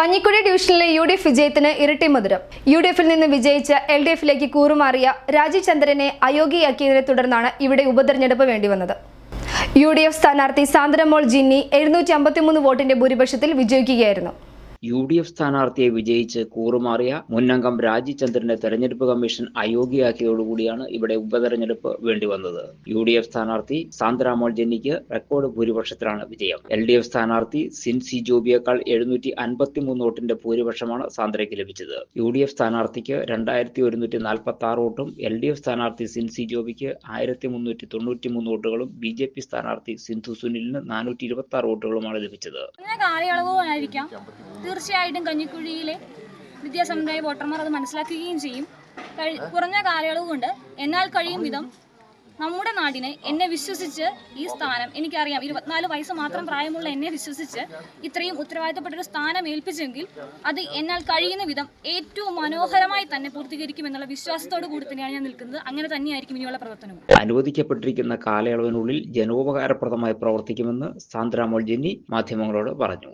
കഞ്ഞിക്കുഴി ഡിവിഷനിലെ U D F വിജയത്തിന് ഇരട്ടി മധുരം. യു ഡി എഫിൽ നിന്ന് വിജയിച്ച് എൽ ഡി എഫിലേക്ക് കൂറുമാറിയ രാജീവ് ചന്ദ്രനെ അയോഗ്യയാക്കിയതിനെ തുടർന്നാണ് ഇവിടെ ഉപതെരഞ്ഞെടുപ്പ് വേണ്ടിവന്നത്. യു ഡി എഫ് സ്ഥാനാർത്ഥി സാന്ദ്രമോൾ ജിന്നി എഴുന്നൂറ്റി അമ്പത്തിമൂന്ന് വോട്ടിന്റെ ഭൂരിപക്ഷത്തിൽ വിജയിക്കുകയായിരുന്നു. യു ഡി എഫ് സ്ഥാനാർത്ഥിയെ വിജയിച്ച് കൂറുമാറിയ മുന്നംഗം രാജിചന്ദ്രനെ തെരഞ്ഞെടുപ്പ് കമ്മീഷൻ അയോഗ്യയാക്കിയതോടുകൂടിയാണ് ഇവിടെ ഉപതെരഞ്ഞെടുപ്പ് വേണ്ടിവന്നത്. യു ഡി എഫ് സ്ഥാനാർത്ഥി സാന്ദ്രാമോൾ ജെന്നിക്ക് റെക്കോർഡ് ഭൂരിപക്ഷത്തിലാണ് വിജയം. എൽ ഡി എഫ് സ്ഥാനാർത്ഥി സിൻസി ജോബിയേക്കാൾ എഴുന്നൂറ്റി അൻപത്തിമൂന്ന് വോട്ടിന്റെ ഭൂരിപക്ഷമാണ് സാന്ദ്രയ്ക്ക് ലഭിച്ചത്. യു ഡി എഫ് സ്ഥാനാർത്ഥിക്ക് രണ്ടായിരത്തി ഒരുന്നൂറ്റി നാൽപ്പത്തി ആറ് വോട്ടും എൽ ഡി എഫ് സ്ഥാനാർത്ഥി സിൻസി ജോബിക്ക് ആയിരത്തി മുന്നൂറ്റി തൊണ്ണൂറ്റി മൂന്ന് വോട്ടുകളും ബി ജെ പി സ്ഥാനാർത്ഥി സിന്ധു സുനിലിന് നാനൂറ്റി ഇരുപത്തി ആറ് വോട്ടുകളുമാണ് ലഭിച്ചത് തീർച്ചയായിട്ടും കഞ്ഞിക്കുഴിയിലെ വിദ്യാസമുദായ വോട്ടർമാർ അത് മനസ്സിലാക്കുകയും ചെയ്യും. കുറഞ്ഞ കാലയളവ് കൊണ്ട് എന്നാൽ കഴിയും വിധം നമ്മുടെ നാടിനെ എന്നെ വിശ്വസിച്ച് ഈ സ്ഥാനം എനിക്കറിയാം. ഇരുപത്തിനാല് വയസ്സ് മാത്രം പ്രായമുള്ള എന്നെ വിശ്വസിച്ച് ഇത്രയും ഉത്തരവാദിത്തപ്പെട്ടൊരു സ്ഥാനം ഏൽപ്പിച്ചെങ്കിൽ അത് എന്നാൽ കഴിയുന്ന വിധം ഏറ്റവും മനോഹരമായി തന്നെ പൂർത്തീകരിക്കുമെന്നുള്ള വിശ്വാസത്തോടു കൂടി തന്നെയാണ് ഞാൻ നിൽക്കുന്നത്. അങ്ങനെ തന്നെയായിരിക്കും ഇനിയുള്ള പ്രവർത്തനവും. അനുവദിക്കപ്പെട്ടിരിക്കുന്ന കാലയളവിനുള്ളിൽ ജനോപകാരപ്രദമായി പ്രവർത്തിക്കുമെന്ന് സാന്ദ്രാമോൾ ജെന്നി മാധ്യമങ്ങളോട് പറഞ്ഞു.